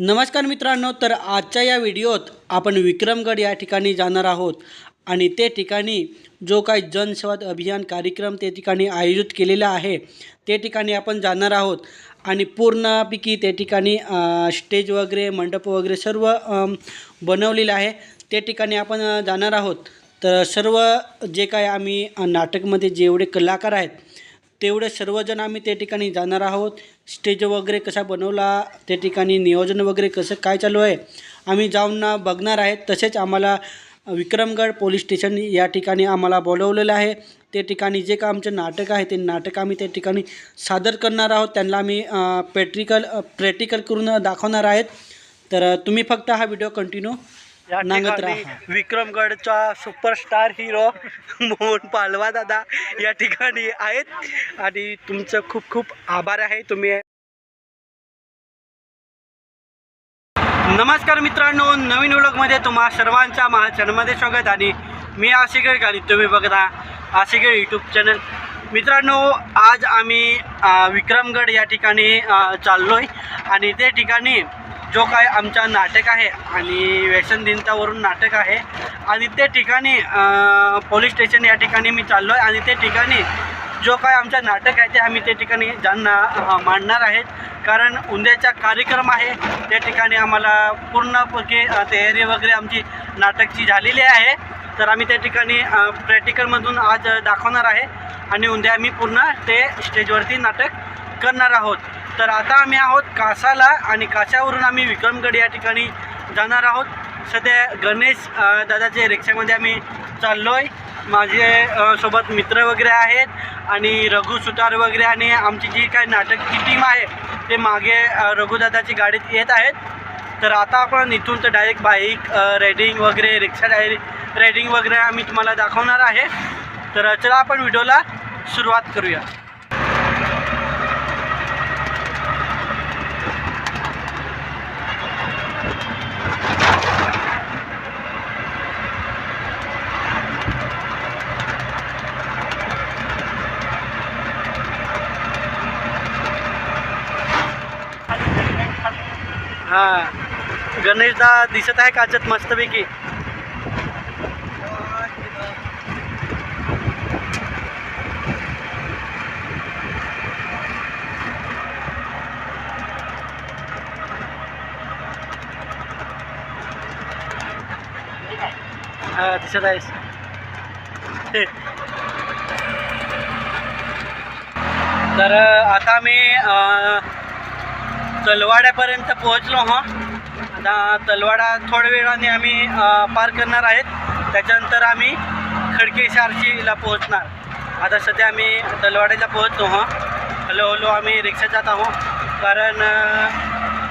नमस्कार मित्रांनो तर आजच्या या व्हिडिओत आपण विक्रमगड या ठिकाणी जाणार आहोत. आणि ते ठिकाणी जो काही जनसेवा अभियान कार्यक्रम ते ठिकाणी आयोजित केलेला आहे ते ठिकाणी आपण जाणार आहोत. आणि पूर्णपैकी ते ठिकाणी स्टेज वगैरे मंडप वगैरे सर्व बनवलेलं आहे. ते ठिकाणी आपण जाणार आहोत. तर सर्व जे काय आम्ही नाटकमध्ये जेवढे कलाकार आहेत तेवढे सर्वजण आम्ही त्या ठिकाणी जाणार आहोत. स्टेज वगैरे कसा बनवला त्या ठिकाणी नियोजन वगैरे कसं काय चालू आहे आम्ही जाऊन ना बघणार आहेत तसेच आम्हाला विक्रमगड पोलीस स्टेशन या ठिकाणी आम्हाला बोलवलेलं आहे. ते ठिकाणी जे का आमचं नाटक आहे ते नाटक आम्ही त्या ठिकाणी सादर करणार आहोत. त्यांना आम्ही प्रॅक्टिकल प्रॅक्टिकल करून दाखवणार आहेत. तर तुम्ही फक्त हा व्हिडिओ कंटिन्यू या नांगत ठिकाणी राहा. विक्रमगडचा सुपरस्टार हिरो मोहन पालवा दादा या ठिकाणी आहेत. आणि तुमचं खूप खूप आभार आहे. तुम्ही नमस्कार मित्रांनो. नवीन व्लॉगमध्ये तुम्हा सर्वांच्या महाचॅनलमध्ये स्वागत. आणि मी आशिगड आणि तुम्ही बघता आशिगड यूट्यूब चॅनल मित्रांनो आज आम्ही अ, विक्रमगड या ठिकाणी चाललो आहे आणि ते ठिकाणी जो काय आमचा नाटक आहे आणि व्यसन दिनतावरून नाटक आहे. आणि ते ठिकाणी पोलीस स्टेशन या ठिकाणी मी चाललो आहे आणि ते ठिकाणी जो काय आमचं नाटक आहे ते आम्ही त्या ठिकाणी ज्यांना मांडणार आहेत. कारण उद्याचा कार्यक्रम आहे. त्या ठिकाणी आम्हाला पूर्णपणे तयारी वगैरे आमची नाटकची झालेली आहे. तर आम्ही त्या ठिकाणी प्रॅक्टिकलमधून आज दाखवणार आहे. आणि उद्या आम्ही पूर्ण ते स्टेजवरती नाटक करणार आहोत. तर आता आम्ही आहोत कासाला आणि काशावरून आम्ही विक्रमगड या ठिकाणी जाणार आहोत. सध्या गणेश दादाच्या रिक्षामध्ये आम्ही चाललो आहे माझे सोबत मित्र वगैरे आहेत आणि रघु सुतार वगैरे आणि आमची जी काही नाटकची टीम आहे ते मागे रघुदादाची गाडीत येत आहेत. तर आता आपण इथून तर डायरेक्ट बाईक रायडिंग वगैरे रिक्षा डायरी रायडिंग वगैरे आम्ही तुम्हाला दाखवणार आहे. तर चला आपण व्हिडिओला सुरुवात करूया हां गणेशदा दिसत आहे काचत मस्तपैकी? हा दिसत आहेस. तर आता मी तलवाड्यापर्यंत पोहोचलो हा. आता तलवाडा थोड्या वेळाने आम्ही पार करणार आहेत. त्याच्यानंतर आम्ही खडके शारशीला पोहोचणार. आता सध्या आम्ही तलवाड्याला पोहोचलो हां. हळूहळू आम्ही रिक्षा जात आहोत. कारण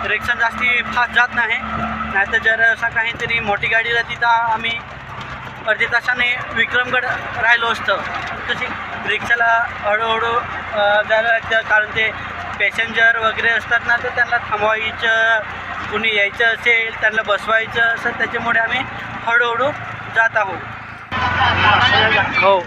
रिक्षा जास्ती फास्ट जात नाही. नाहीतर जर असं काहीतरी मोठी गाडी राहती तर आम्ही अर्ध्या तासाने विक्रमगड राहिलो असतं. तशी रिक्षाला हळूहळू जायला लागतं. कारण ते पॅसेंजर वगैरे असतात ना तर त्यांना थांबवायचं कुणी यायचं असेल त्यांना बसवायचं असेल त्याच्यामुळे आम्ही हळूहळू जात आहोत. हो.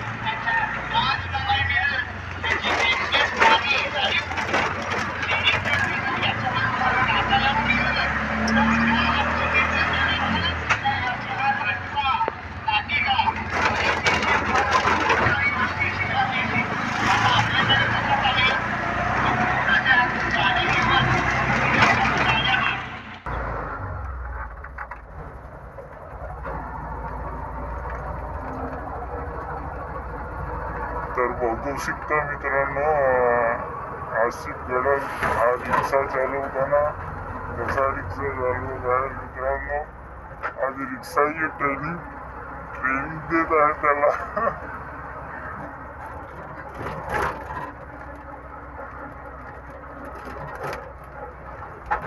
तर बघू शकता मित्रांनो आशिक गडल हा रिक्षा चालवताना कसा रिक्षा चालवत आहे मित्रांनो. आज रिक्षाची ट्रेनिंग ट्रेनिंग देत आहे त्याला.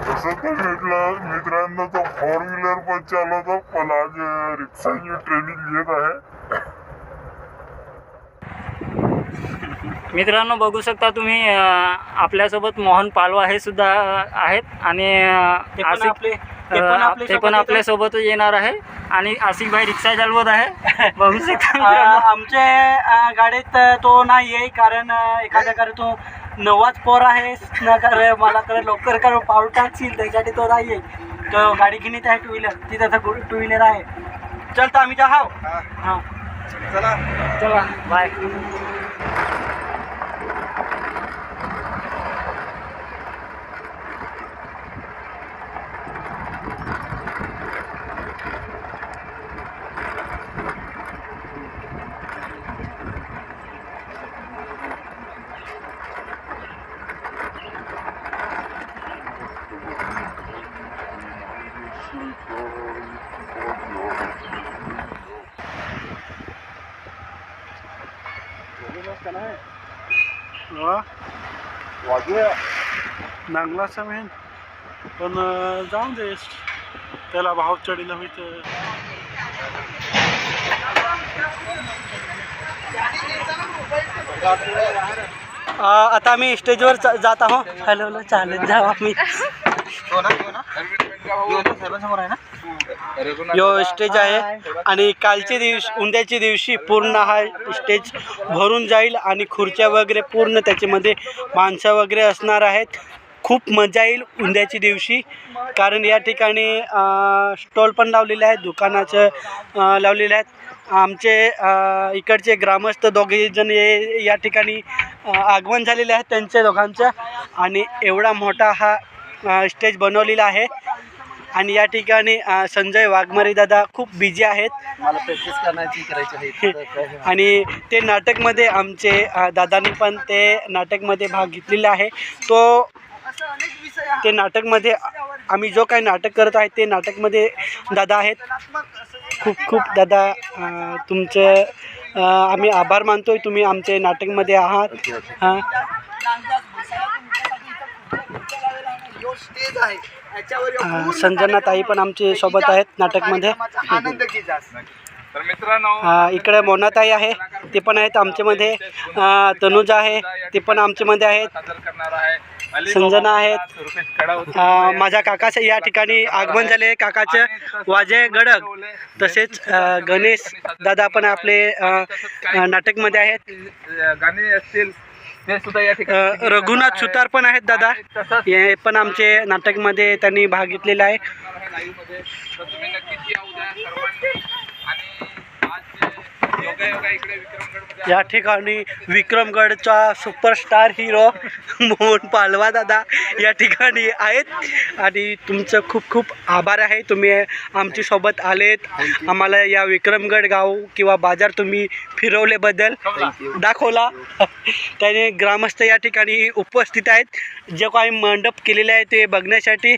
तसं तर म्हटलं मित्रांनो तो फोर व्हीलर पण चालवतो पण आज रिक्षाची ट्रेनिंग घेत आहे. मित्रांनो बघू शकता तुम्ही अं, आपल्यासोबत मोहन पालवा हे सुद्धा आहेत आणि अं, ते पण आसिफ आपले ते पण अं, आपल्या ते पण सोबत आपल्या येतात. सोबतच येणार आहे आणि आसिफ भाई रिक्षा चालवत आहे. बघू शकता मित्रांनो. आमच्या गाडीत अ, तो नाही आहे कारण अ, एखाद्या कारण तो नवाच पोर आहेस न कर मला कर लवकर कर पाऊल टाकशील त्यासाठी तो नाही आहे. तो गाडी घेऊन आहे टू व्हीलर ती त्याचा टू व्हीलर आहे. चल तर आम्ही जाहाव हां. चला. चला. बाय. नांगला समेन पण अं, जाऊन दे. त्याला भाव चढीला होईत आता आम्ही स्टेजवर जा- जात आहोत हॅलो हॅलो चालेल. जाऊ आम्ही. यो स्टेज आहे आणि कालच्या दिवशी उद्याच्या दिवशी पूर्ण हा स्टेज भरून जाईल आणि खुर्च्या वगैरे पूर्ण त्याच्यामध्ये माणसं वगैरे असणार आहेत. खूप मजा येईल उद्याच्या दिवशी कारण या ठिकाणी स्टॉल पण लावलेले आहेत दुकानाचं लावलेले आहेत. आमचे इकडचे ग्रामस्थ दोघेजण ये हे या ठिकाणी आगमन झालेले आहेत त्यांच्या दोघांचं. आणि एवढा मोठा हा स्टेज बनवलेला आहे. आणि या ठिकाणी अं, संजय वाघमारे दादा खूप बिझी आहेत. मला प्रॅक्टिस करण्याची करायची आहे. तर काय- आणि ते नाटकमध्ये आमचे अ, दादांनी पण ते नाटकमध्ये भाग घेतलेला आहे. तो ते नाटकमध्ये आम्ही जो काही नाटक करत आहे ते नाटकमध्ये दादा आहेत. खूप खूप दादा अ, तुमचं अ, आम्ही आभार मानतोय. तुम्ही आमचे नाटकमध्ये आहात. हां. स्टेज आहे. संजना ताई पण आमचे सोबत आहेत नाटकमध्ये तर मित्रांनो इकडे मोनाताई आहे. ते पण आहेत आमच्यामध्ये. तनुजा आहे. ते पण आमच्यामध्ये आहेत. सादर करणार आहे अली संजना आहेत. माझ्या काकाचं या ठिकाणी आगमन झाले. काकाचं वाजय गडक तसेच गणेश दादा पण आपले नाटकमध्ये आहेत. गाणी असतील ते सुद्धा या अ, ठिकाणी रघुनाथ सुतार पण आहेत दादा. हे पण आमचे नाटकमध्ये त्यांनी भाग घेतलेला आहे लाईव्हमध्ये तर तुम्ही नक्कीच या उद्या सर्वांनी आणि आज योगा योगा इकडे विक्रमगडमध्ये या ठिकाणी विक्रमगडचा सुपरस्टार हिरो मोहन पालवा दादा या ठिकाणी आहेत. आणि तुमचं खूप खूप आभार आहे. तुम्ही आमची सोबत आलेत. आम्हाला या विक्रमगड गाव किंवा बाजार तुम्ही फिरवल्याबद्दल दाखवला. त्याने ग्रामस्थ या ठिकाणी उपस्थित आहेत. जे काही मंडप केलेले आहे ते बघण्यासाठी